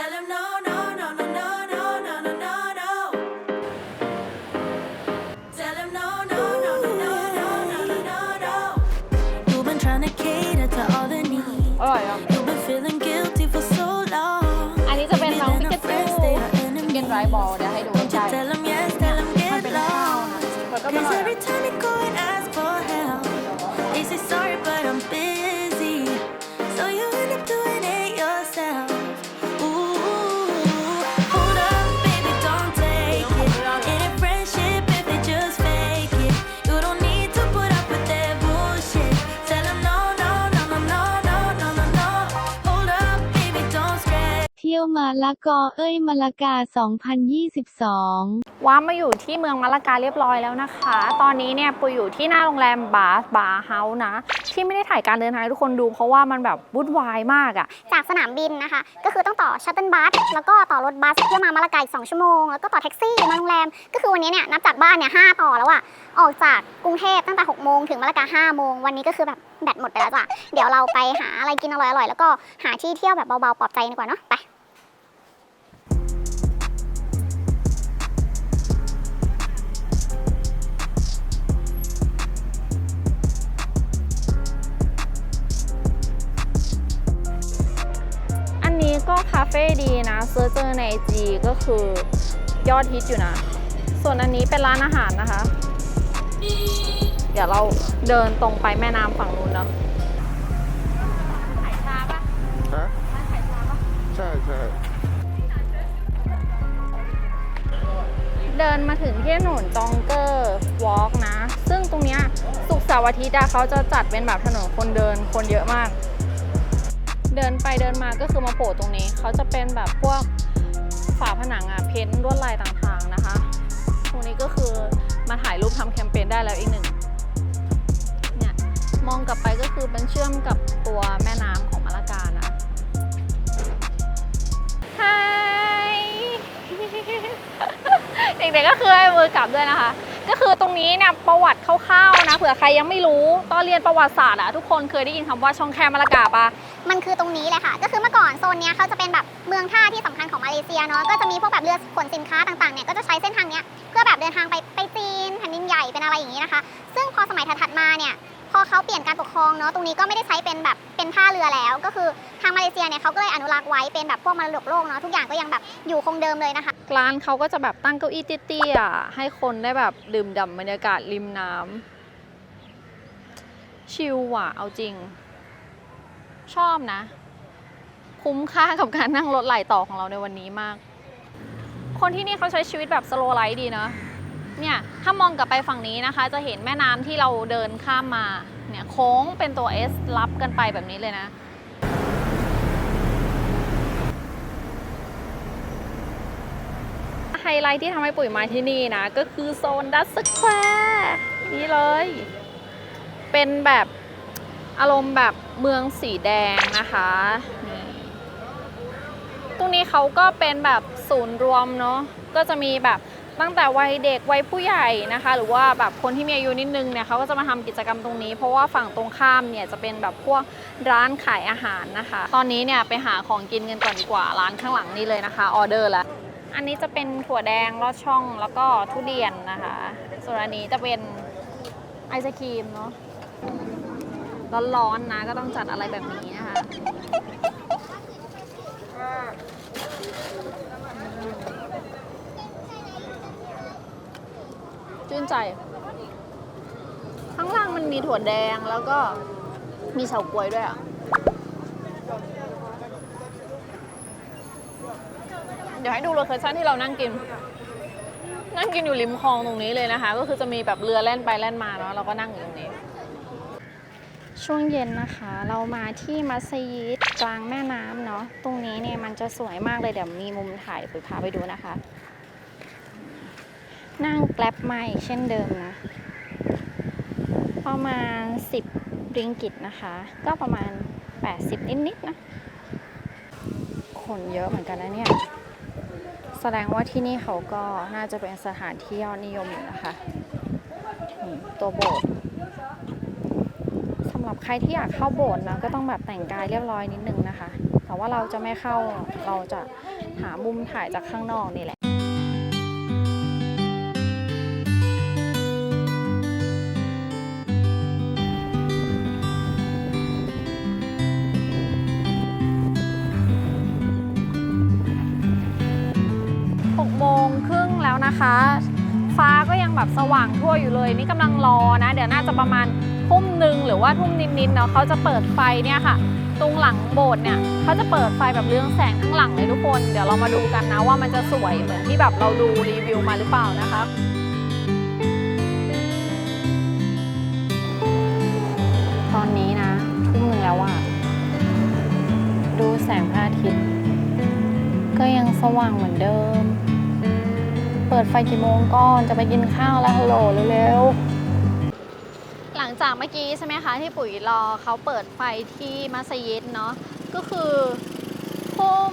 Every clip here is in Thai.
Tell him no, ยวมาละกอเอ้ยมาละกา 2022 ว้ามาอยู่ที่เมืองมะละกาเรียบร้อยแล้วนะคะ ตอนนี้เนี่ยปุยอยู่ที่หน้าโรงแรมบาสบาร์เฮาส์นะ ที่ไม่ได้ถ่ายการเดินทางให้ทุกคนดู เพราะว่ามันแบบวุ่นวายมากอะจากสนามบินนะคะ ก็คือต้องต่อชัตเติลบัสแล้วก็ต่อรถบัสเพื่อมามาละกาอีก 2 ชั่วโมง แล้วก็ต่อแท็กซี่มาโรงแรม ก็คือวันนี้เนี่ยนับจากบ้านเนี่ยห้าต่อแล้วอะออกจากกรุงเทพตั้งแต่6โมงถึงมาละกา5โมงวันนี้ก็คือแบบแบตหมดไปแล้วจ้ะเดี๋ยวเราไปหาอะไรกินอร่อยๆแล้วก็หาที่เที่ยวแบบเบาๆปลอบใจดีกว่าเนาะไป ก็คาเฟ่ดีนะเซิร์ชเจอในจีก็คือยอดฮิตอยู่นะ ส่วนอันนี้เป็นร้านอาหารนะคะ เดี๋ยวเราเดินตรงไปแม่น้ำฝั่งนู้นเนาะขายชาปะฮะใช่ใช่เดินมาถึงที่ถนนจองเกอร์วอล์กนะ ซึ่งตรงเนี้ยสุกร์เสาร์อาทิตย์อะเขาจะจัดเป็นแบบถนนคนเดินคนเยอะมาก เดินไปเดินมาก็คือมาโผล่ตรงนี้ เขาจะเป็นแบบพวกฝาผนังอะเพ้นท์ลวดลายต่างๆนะคะ ตรงนี้ก็คือมาถ่ายรูปทำแคมเปญได้แล้วอีกหนึ่งเนี่ยมองกลับไปก็คือเป็นเชื่อมกับตัวแม่น้ำของมาลากานะไฮเด็กๆก็คือให้มือกลับด้วยนะคะ ก็คือตรงนี้เนี่ยประวัติคร่าวๆนะเผื่อใครยังไม่รู้ตอนเรียนประวัติศาสตร์อะทุกคนเคยได้ยินคำว่าช่องแคบมาลากาปะ มันคือตรงนี้เลยค่ะ ก็คือเมื่อก่อนโซนเนี้ยเขาจะเป็นแบบเมืองท่าที่สำคัญของมาเลเซียเนาะก็จะมีพวกแบบเรือขนสินค้าต่างๆเนี่ยก็จะใช้เส้นทางเนี้ยเพื่อแบบเดินทางไปไปจีนแผ่นดินใหญ่เป็นอะไรอย่างนี้นะคะ ซึ่งพอสมัยถัดมาเนี่ยพอเขาเปลี่ยนการปกครองเนาะตรงนี้ก็ไม่ได้ใช้เป็นแบบเป็นท่าเรือแล้ว ก็คือทางมาเลเซียเนี่ยเขาก็เลยอนุรักษ์ไว้เป็นแบบพวกมรดกโลกเนาะทุกอย่างก็ยังแบบอยู่คงเดิมเลยนะคะร้านเขาก็จะแบบตั้งเก้าอี้เตี้ยๆให้คนได้แบบดื่มด่ำบรรยากาศริมน้ำชิลว่ะเอาจริง ชอบนะ คุ้มค่ากับการนั่งรถไหลต่อของเราในวันนี้มาก คนที่นี่เขาใช้ชีวิตแบบสโลไลท์ดีเนาะเนี่ยถ้ามองกลับไปฝั่งนี้นะคะ จะเห็นแม่น้ำที่เราเดินข้ามมาเนี่ยโค้งเป็นตัว S รับกันไปแบบนี้เลยนะไฮไลท์ที่ทำให้ปุ๋ยมาที่นี่นะ ก็คือโซนดัสสแควร์นี่เลย เป็นแบบ อารมณ์แบบเมืองสีแดงนะคะนี่ตรงนี้เขาก็เป็นแบบศูนย์รวมเนาะก็จะมีแบบตั้งแต่วัยเด็กวัยผู้ใหญ่นะคะ หรือว่าแบบคนที่มีอายุนิดนึงเนี่ยเขาก็จะมาทำกิจกรรมตรงนี้ เพราะว่าฝั่งตรงข้ามเนี่ยจะเป็นแบบพวกร้านขายอาหารนะคะ ตอนนี้เนี่ยไปหาของกินกันก่อนดีกว่าร้านข้างหลังนี่เลยนะคะออเดอร์ล้วอันนี้จะเป็นถั่วแดงลอดช่องแล้วก็ทุเรียนนะคะ ส่วนอันนี้จะเป็นไอศครีมเนาะ ร้อนๆนะก็ต้องจัดอะไรแบบนี้นะคะชื่นใจ ข้างล่างมันมีถั่วแดงแล้วก็มีเฉาก๊วยด้วยอะ เดี๋ยวให้ดูโลเคชั่นที่เรานั่งกิน นั่งกินอยู่ริมคลองตรงนี้เลยนะคะ ก็คือจะมีแบบเรือแล่นไปแล่นมาเนาะเราก็นั่งอยู่ตรงนี้ ช่วงเย็นนะคะ เรามาที่มัสยิดกลางแม่น้ำเนาะตรงนี้เนี่ยมันจะสวยมากเลยเดี๋ยวมีมุมถ่ายไปพาไปดูนะคะ นั่งแกล็บมาอีกเช่นเดิมนะ ประมาณ 10 ริงกิตนะคะ ก็ประมาณ 80 นิดๆนะ คนเยอะเหมือนกันนะเนี่ย แสดงว่าที่นี่เขาก็น่าจะเป็นสถานที่ยอดนิยมอยู่นะคะ ตัวโบสถ์ ใครที่อยากเข้าโบสถ์นะก็ต้องแบบแต่งกายเรียบร้อยนิดนึงนะคะ แต่ว่าเราจะไม่เข้าเราจะหามุมถ่ายจากข้างนอกนี่แหละหกโมงครึ่งแล้วนะคะฟ้าก็ยังแบบสว่างทั่วอยู่เลย นี่กำลังรอนะ เดี๋ยวน่าจะประมาณ ทุ่มหนึ่งหรือว่าทุ่มนิดๆเนาะเขาจะเปิดไฟเนี่ยค่ะ ตรงหลังโบสถ์เนี่ยเขาจะเปิดไฟแบบเรืองแสงทั้งหลังเลยทุกคน เดี๋ยวเรามาดูกันนะว่ามันจะสวยเหมือนที่แบบเราดูรีวิวมาหรือเปล่านะคะตอนนี้นะทุ่มหนึ่งแล้วอะดูแสงพระอาทิตย์ก็ยังสว่างเหมือนเดิม เปิดไฟกี่โมงก่อนจะไปกินข้าวแล้วฮัลโหลเร็วๆ จากเมื่อกี้ใช่ไหมคะที่ปุ๋ยรอเขาเปิดไฟที่มัสยิดเนาะก็คือทุ่ม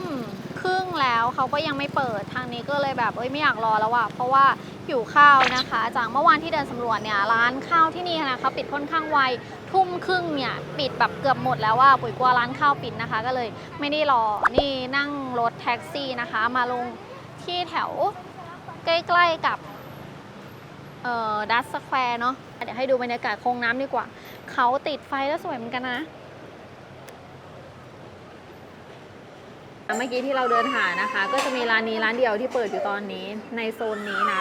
ครึ่งแล้วเขาก็ยังไม่เปิดทางนี้ก็เลยแบบเอ้ยไม่อยากรอแล้วอะเพราะว่าหิวข้าวนะคะ จากเมื่อวานที่เดินสำรวจเนี่ยร้านข้าวที่นี่นะเขาปิดค่อนข้างไวทุ่มครึ่งเนี่ยปิดแบบเกือบหมดแล้วว่าปุ๋ยกลัวร้านข้าวปิดนะคะ ก็เลยไม่ได้รอนี่นั่งรถแท็กซี่นะคะ มาลงที่แถวใกล้ๆกับเอ่อดัสสแควร์เนาะ เดี๋ยวให้ดูบรรยากาศโค้งน้ำดีกว่า เขาติดไฟแล้วสวยเหมือนกันนะเมื่อกี้ที่เราเดินหานะคะ ก็จะมีร้านนี้ร้านเดียวที่เปิดอยู่ตอนนี้ในโซนนี้นะ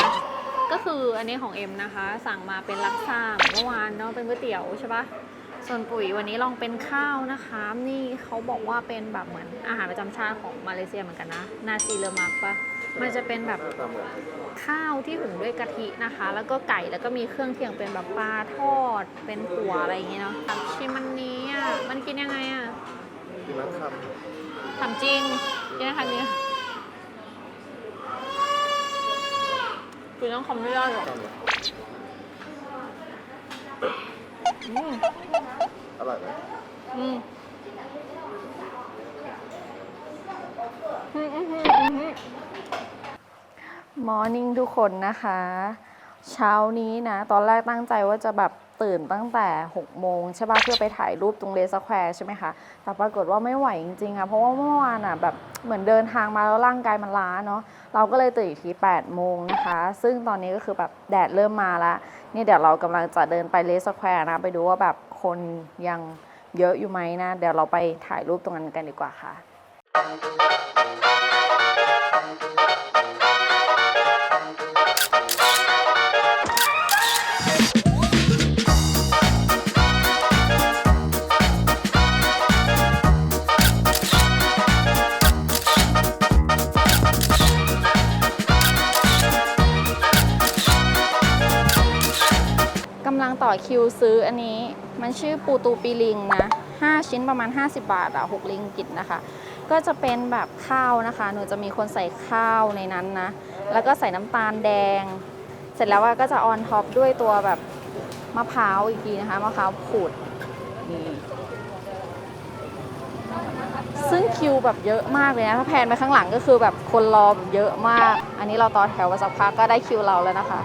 ก็คืออันนี้ของเอ็มนะคะ สั่งมาเป็นลักซ่าเมื่อวานเนาะเป็นก๋วยเตี๋ยวใช่ปะส่วนปุ๋ยวันนี้ลองเป็นข้าวนะคะ นี่เขาบอกว่าเป็นแบบเหมือนอาหารประจำชาติของมาเลเซียเหมือนกันนะ นาซีเลอมักปะ มันจะเป็นแบบข้าวที่หุงด้วยกะทินะคะ แล้วก็ไก่แล้วก็มีเครื่องเคียงเป็นแบบปลาทอด เป็นถั่วอะไรอย่างเงี้ยเนาะชิมมันนี้อะมันกินยังไงอะที่ร้านคถามจริงยังไงคะเนี่ยคือต้องคำไม่ได้หรอกำจำเหรออืมอร่อยไหมอืม มอร์นิ่งทุกคนนะคะ เช้านี้นะ ตอนแรกตั้งใจว่าจะแบบตื่นตั้งแต่ 6 โมงใช่ป่ะเพื่อไปถ่ายรูปตรงเลสแควร์ใช่ไหมคะ แต่ปรากฏว่าไม่ไหวจริงๆอะเพราะว่าเมื่อวานอะแบบเหมือนเดินทางมาแล้วร่างกายมันล้าเนาะเราก็เลยตื่นอีกที 8 โมงนะคะ ซึ่งตอนนี้ก็คือแบบแดดเริ่มมาล้วนี่เดี๋ยวเรากำลังจะเดินไปเลสแควร์นะ ไปดูว่าแบบคนยังเยอะอยู่ไหมนะ เดี๋ยวเราไปถ่ายรูปตรงนั้นกันดีกว่าค่ะ คิวซื้ออันนี้มันชื่อปูตูปีลิงนะ 5 ชิ้นประมาณ 50 บาทอะ6ลิงกิตนะคะ ก็จะเป็นแบบข้าวนะคะ หนูจะมีคนใส่ข้าวในนั้นนะ แล้วก็ใส่น้ำตาลแดง เสร็จแล้วว่าก็จะออนท็อปด้วยตัวแบบมะพร้าวอีกทีนะคะมะพร้าวขูดนี่ซึ่งคิวแบบเยอะมากเลยนะ ถ้าแพนไปข้างหลังก็คือแบบคนรอแบบเยอะมาก อันนี้เราต่อแถวมาสักพักก็ได้คิวเราแล้วนะคะ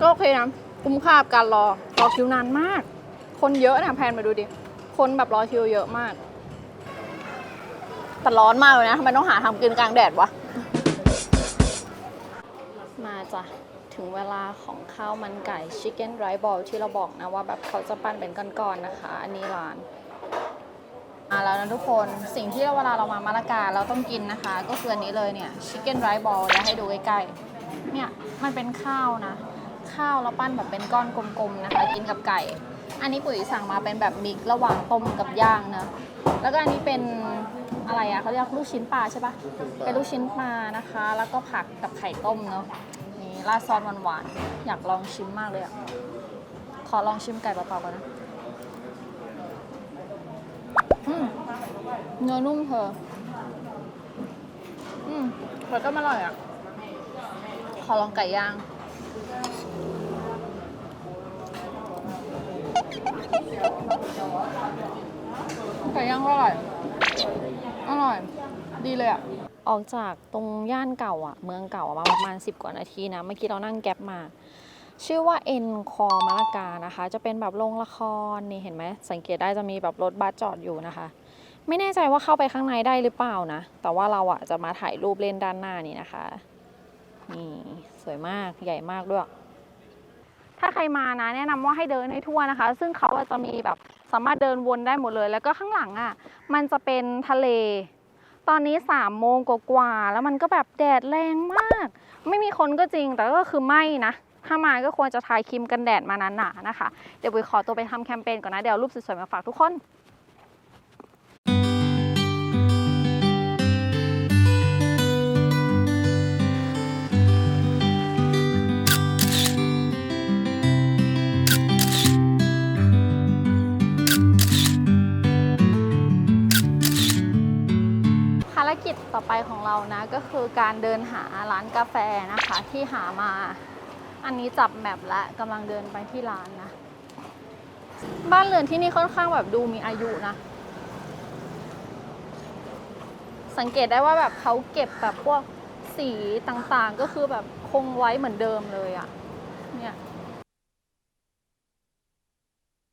ก็โอเคนะ คุ้มค่ากับการรอ รอคิวนานมาก คนเยอะนะแพนมาดูดิ คนแบบรอคิวเยอะมาก แต่ร้อนมากเลยนะทำไมต้องหาทำกินกลางแดดวะ มาจ้ะ ถึงเวลาของข้าวมันไก่ชิคเก้นไรบอลที่เราบอกนะว่าแบบเขาจะปั้นเป็นก้อนๆนะคะ อันนี้ร้านมาแล้วนะทุกคนสิ่งที่เวลาเรามามาลากาเราต้องกินนะคะ ก็คืออันนี้เลยเนี่ยชิคเก้นไรบอลเดี๋ยวให้ดูใกล้ๆเนี่ยมันเป็นข้าวนะ ข้าวแล้วปั้นแบบเป็นก้อนกลมๆนะคะ กินกับไก่ อันนี้ปุ๋ยสั่งมาเป็นแบบมิกซ์ระหว่างต้มกับย่างนะแล้วก็อันนี้เป็นอะไรอะเขาเรียกลูกชิ้นปลาใช่ปะเป็นลูกชิ้นปลานะคะ แล้วก็ผักกับไข่ต้มเนาะนี่ราดซอสหวานๆอยากลองชิมมากเลยอะขอลองชิมไก่เปล่าๆก่อนนะอืมเนื้อนุ่มเธออืมแต่ก็อร่อยอะ ขอลองไก่ย่าง ไก่ย่างก็อร่อย อร่อย ดีเลยอะออกจากตรงย่านเก่าอะเมืองเก่าอะมาประมาณ 10 กว่านาทีนะ เมื่อกี้เรานั่งแก๊ปมา ชื่อว่าเอ็นคอมาลากานะคะ จะเป็นแบบโรงละครนี่เห็นไหม สังเกตได้จะมีแบบรถบัสจอดอยู่นะคะ ไม่แน่ใจว่าเข้าไปข้างในได้หรือเปล่านะ แต่ว่าเราอะจะมาถ่ายรูปเล่นด้านหน้านี่นะคะ นี่สวยมาก ใหญ่มากด้วย ถ้าใครมานะแนะนำว่าให้เดินให้ทั่วนะคะ ซึ่งเขาจะมีแบบสามารถเดินวนได้หมดเลย แล้วก็ข้างหลังอะมันจะเป็นทะเล ตอนนี้สามโมงกว่าๆแล้วมันก็แบบแดดแรงมาก ไม่มีคนก็จริงแต่ก็คือไม่นะถ้ามาก็ควรจะทายครีมกันแดดมาหนาๆนะคะ เดี๋ยวบุยขอตัวไปทำแคมเปญก่อนนะ เดี๋ยวรูปสวยๆมาฝากทุกคน ต่อไปของเรานะก็คือการเดินหาร้านกาแฟนะคะที่หามา อันนี้จับแมปและกำลังเดินไปที่ร้านนะ บ้านเรือนที่นี่ค่อนข้างแบบดูมีอายุนะ สังเกตได้ว่าแบบเขาเก็บแบบพวกสีต่างๆ ก็คือแบบคงไว้เหมือนเดิมเลยอะเนี่ย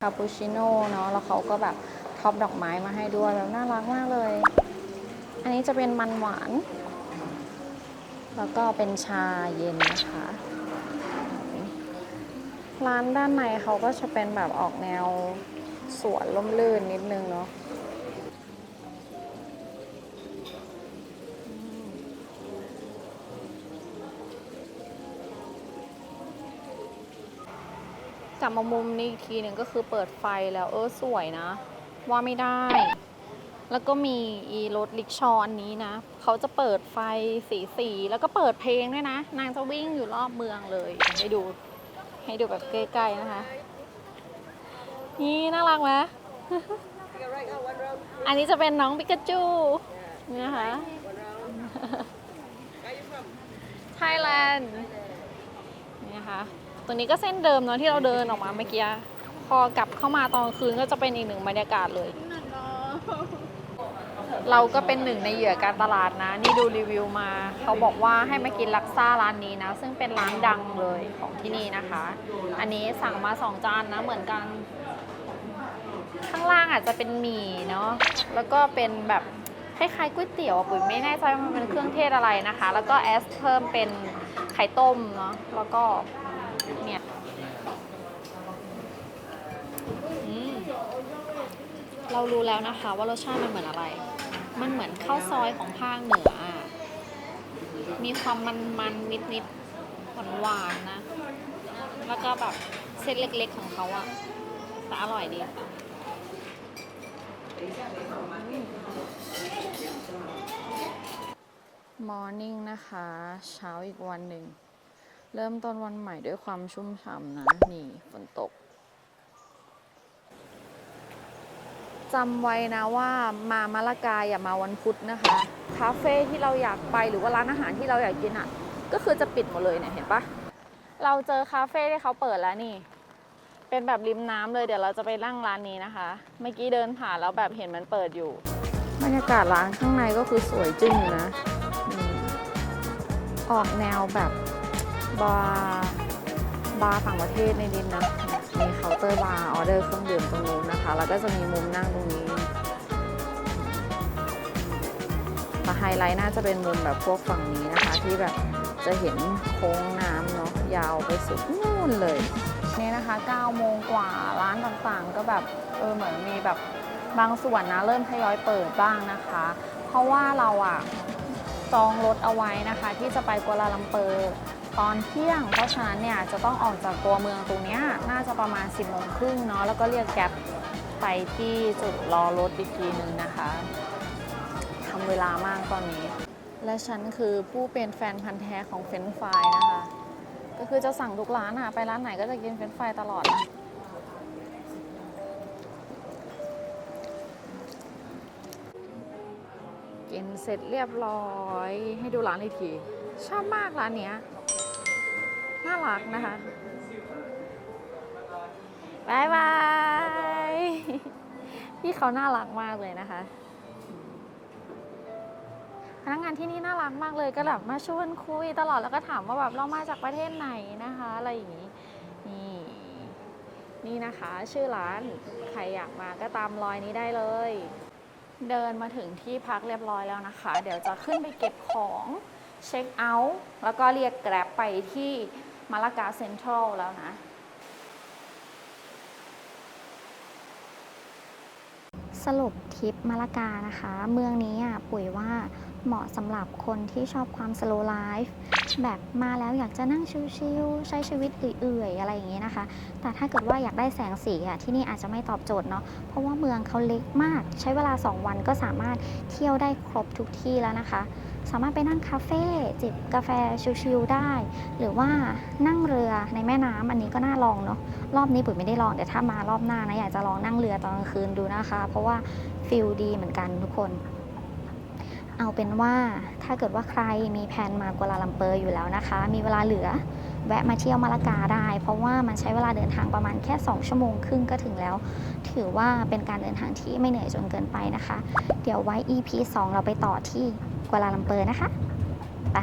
คาปูชิโน่เนาะแล้วเขาก็แบบท็อปดอกไม้มาให้ด้วยแบบน่ารักมากเลย อันนี้จะเป็นมันหวาน แล้วก็เป็นชาเย็นนะคะ ร้านด้านในเขาก็จะเป็นแบบออกแนวสวนล่มลื่นนิดนึงเนาะกลับมามุมนี้อีกทีหนึ่งก็คือเปิดไฟแล้วเออสวยนะ ว่าไม่ได้ แล้วก็มีอีรถลิกชออันนี้นะ เขาจะเปิดไฟสีสีแล้วก็เปิดเพลงด้วยนะ นางจะวิ่งอยู่รอบเมืองเลย ให้ดู ให้ดูแบบใกล้ๆนะคะ นี่น่ารักไหมอันนี้จะเป็นน้องปิกาจูนี่นะคะ ไทยแลนด์นี่นะคะ ตัวนี้ก็เส้นเดิมเนาะที่เราเดินออกมาเมื่อกี้ พอกลับเข้ามาตอนคืนก็จะเป็นอีกหนึ่งบรรยากาศเลย เราก็เป็นหนึ่งในเหยื่อการตลาดนะ นี่ดูรีวิวมา เขาบอกว่าให้มากินลักซ่าร้านนี้นะ ซึ่งเป็นร้านดังเลยของที่นี่นะคะ อันนี้สั่งมาสองจานนะเหมือนกัน ข้างล่างอาจจะเป็นหมี่เนาะแล้วก็เป็นแบบคล้ายๆก๋วยเตี๋ยวปุ๋ยไม่แน่ใจว่ามันเป็นเครื่องเทศอะไรนะคะ แล้วก็แอสเพิ่มเป็นไข่ต้มเนาะแล้วก็เนี่ยเรารู้แล้วนะคะว่ารสชาติมันเหมือนอะไร มันเหมือนข้าวซอยของภาคเหนืออะ มีความมันๆนิดๆหวานๆนะ แล้วก็แบบเส้นเล็กๆของเขาอะแต่อร่อยดีมอร์นิ่งนะคะ เช้าอีกวันหนึ่ง เริ่มต้นวันใหม่ด้วยความชุ่มฉ่ำนะ นี่ฝนตก จำไว้นะว่ามามะละกาอย่ามาวันพุธนะคะ คาเฟ่ที่เราอยากไปหรือว่าร้านอาหารที่เราอยากกินอะ ก็คือจะปิดหมดเลยเนี่ยเห็นปะเราเจอคาเฟ่ที่เขาเปิดแล้วนี่ เป็นแบบริมน้ำเลยเดี๋ยวเราจะไปนั่งร้านนี้นะคะ เมื่อกี้เดินผ่านแล้วแบบเห็นมันเปิดอยู่ บรรยากาศร้านข้างในก็คือสวยจึ้งนะอออกแนวแบบบาร์บาร์ต่างประเทศในดินนะ มีเคาน์เตอร์บาร์ออเดอร์เครื่องดื่มตรงนู้นนะคะ แล้วก็จะมีมุมนั่งตรงนี้แต่ไฮไลท์น่าจะเป็นมุมแบบพวกฝั่งนี้นะคะ ที่แบบจะเห็นโค้งน้ำเนาะยาวไปสุดนู่นเลยนี่นะคะ9โมงกว่าร้านต่างๆ ก็แบบเออเหมือนมีแบบบางส่วนนะเริ่มทยอยเปิดบ้างนะคะ เพราะว่าเราอะจองรถเอาไว้นะคะ ที่จะไปกัวลาลัมเปอร์ ตอนเที่ยง เพราะฉะนั้นเนี่ยจะต้องออกจากตัวเมืองตรงนี้น่าจะประมาณ 10โมงครึ่งเนาะแล้วก็เรียกแก๊ปไปที่จุดรอรถอีกทีนึงนะคะทำเวลามากตอนนี้ และฉันคือผู้เป็นแฟนพันธ์แท้ของเฟรนช์ฟรายนะคะ ก็คือจะสั่งทุกร้านอะไปร้านไหนก็จะกินเฟรนช์ฟรายตลอดนะกินเสร็จเรียบร้อยให้ดูร้านอีกที ชอบมากร้านเนี้ย น่ารักนะคะบายบาย พี่เขาน่ารักมากเลยนะคะ พนักงานที่นี่น่ารักมากเลยก็แบบมาชวนคุยตลอดแล้วก็ถามว่าแบบเรามาจากประเทศไหนนะคะ อะไรอย่างนี้ นี่ นี่นะคะ ชื่อร้านใครอยากมาก็ตามรอยนี้ได้เลย เดินมาถึงที่พักเรียบร้อยแล้วนะคะ เดี๋ยวจะขึ้นไปเก็บของเช็คเอาท์แล้วก็เรียกแกร็บไปที่ มาลากาเซ็นทรัลแล้วนะ สรุปทริปมาลากานะคะ เมืองนี้อะปุ๋ยว่าเหมาะสำหรับคนที่ชอบความสโลไลฟ์แบบมาแล้วอยากจะนั่งชิลๆใช้ชีวิตเอื่อยๆ อะไรอย่างนี้นะคะ แต่ถ้าเกิดว่าอยากได้แสงสีอะที่นี่อาจจะไม่ตอบโจทย์เนาะเพราะว่าเมืองเขาเล็กมาก ใช้เวลา 2 วันก็สามารถเที่ยวได้ครบทุกที่แล้วนะคะ สามารถไปนั่งคาเฟ่จิบกาแฟชิลๆได้ หรือว่านั่งเรือในแม่น้ำอันนี้ก็น่าลองเนาะรอบนี้ปุ๋ยไม่ได้ลองแต่ถ้ามารอบหน้านะอยากจะลองนั่งเรือตอนกลางคืนดูนะคะ เพราะว่าฟิลดีเหมือนกันทุกคน เอาเป็นว่าถ้าเกิดว่าใครมีแผนมากัวลาลัมเปอร์อยู่แล้วนะคะ มีเวลาเหลือ แวะมาเที่ยวมาละกาได้ เพราะว่ามันใช้เวลาเดินทางประมาณแค่ 2 ชั่วโมงครึ่งก็ถึงแล้ว ถือว่าเป็นการเดินทางที่ไม่เหนื่อยจนเกินไปนะคะ เดี๋ยวไว้ EP 2 เราไปต่อที่กัวลาลัมเปอร์นะคะ ไป